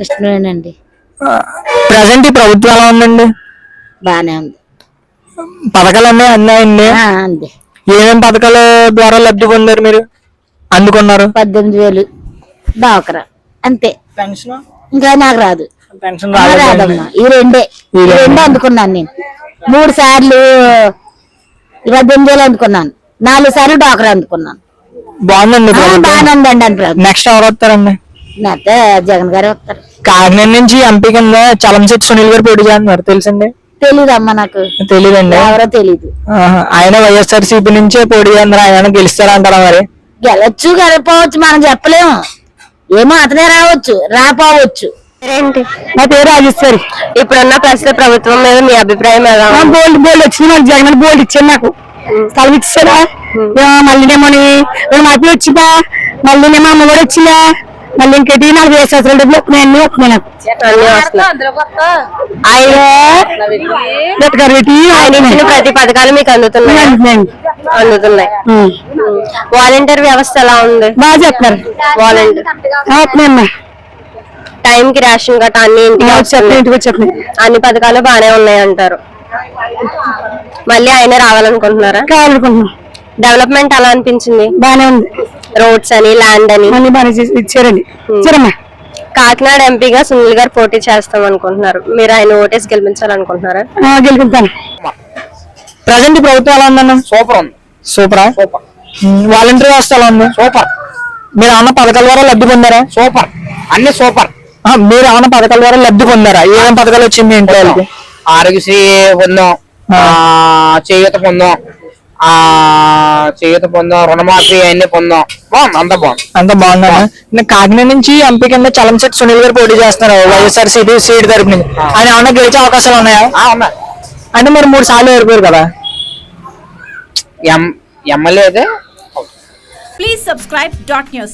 ఇష్టమేనండి present ఈ ప్రభుత్వం ఎలా ఉందండి? బానే ఉంది. పథకాలు అన్నీ అన్నాయండి. ఆ, అంది ఏమేం పథకాల ద్వారా లబ్ధి పొందారు మీరు? అందుకున్నారు? పద్దెనిమిది వేలు. డాకరా అంతే. పెన్షన్? ఇంకా నాకు రాదు. పెన్షన్ రాదమ్మా. ఈ రెండే. ఈ రెండే అందుకున్నాను నేను. మూడు సార్లు ఈ పద్దెనిమిది వేలు అందుకున్నాను. నాలుగు సార్లు డాకరా అందుకున్నాను. బాగుందండి ఆ, బాగానే ఉందండి అని ప్రభుత్వం. నెక్స్ట్ ఎవరు వస్తారండి? అయితే జగన్ గారే వస్తారు. కాకినాడ నుంచి ఎంపీ కింద చలంశెట్టి సునీల్ గారు పోటీ చేస్తున్నారు తెలుసండి? తెలీదమ్మా నాకు. తెలీదండి. ఎవరో తెలీదు. ఆహా. ఆయన వైఎస్ఆర్ సిపి నుంచే పోటీ చేస్తున్నారు ఆయన గెలుస్తారంటారా మరి? గెలవచ్చు గెలపోవచ్చు మనం చెప్పలేము. ఏమో అతనే రావచ్చు రాపోవచ్చు ఏంటి? నా పేరు రాజేశ్వరి. ఇప్పుడున్న ప్రస్తుత ప్రభుత్వం మీద మీ అభిప్రాయం ఎలా ఉంది? బోల్డ్ బోల్డ్ వచ్చింది నాకు జగన్ బోల్డ్ ఇచ్చాడు నాకు. స్థలం ఇచ్చాడా? మళ్ళీనేమో రెండు మార్పులు వచ్చిందా? మళ్ళీనేమో అమ్మ కూడా వచ్చిందా? మళ్ళీ ఇంకేటి నాకు. వేరే సంవత్సరాల డబ్బులు అన్ని వస్తున్నాయి. ఆయన ప్రతి పథకాలు మీకు అందుతున్నాయి. అందుతున్నాయి. వాలంటీర్ వ్యవస్థ ఎలా ఉంది? బాగా చెప్తున్నారు వాలంటీర్. టైం కి రేషన్ గట్ట అన్ని ఇంటికి అన్ని పథకాలు బాగానే ఉన్నాయి అంటారు మళ్ళీ ఆయన రావాలనుకుంటున్నారా? కావాలనుకుంటున్నాం. డెవలప్మెంట్ ఎలా అనిపించింది? బాగానే ఉంది. రోడ్స్ అని ల్యాండ్ అని. అన్ని బాగానే చేసి ఇచ్చారండి. ఇచ్చారమ్మా కాకినాడ ఎంపీగా సునీల్ గారు పోటీ చేస్తాం అనుకుంటున్నారు. మీరు ఆయన ఓటేసి గెలిపించాలనుకుంటున్నారా? ఆ, గెలుపుతాను ప్రజెంట్ ప్రభుత్వం ఎలా ఉందన్న? సూపర్ ఉంది. సూపరా? సూపర్. వాలంటీర్ వ్యవస్థ ఎలా ఉంది? సూపర్. మీరు ఏమన్నా పథకాల ద్వారా లబ్ధి పొందారా? సూపర్. అన్ని సూపర్. ఆ, మీరు ఏమన్నా పథకాల ద్వారా లబ్ధి పొందారా? ఏమేం పథకాలు వచ్చింది ఇంట్లో వాళ్ళకి? ఆరోగ్యశ్రీ పొందాం. ఆ, చేయూత పొందాం. ఆ చేయూత పొందాం రుణమాఫీ అన్ని పొందాం. బాగుంది? అంత బాగుంది. అంత బాగుందా నేను కాకినాడ నుంచి ఎంపీ కింద చలంశెట్టి సునీల్ గారు పోటీ చేస్తున్నారు. వైఎస్ఆర్ సిపి సీట్ తరపు నుంచి. ఆయన ఏమన్నా గెలిచే అవకాశాలు ఉన్నాయా? ఆ, ఉన్నాయి. అంటే మీరు మూడు సార్లు ఓడిపోయారు కదా? ఎం ఎమ్మెల్యే అయితే Please subscribe dot news.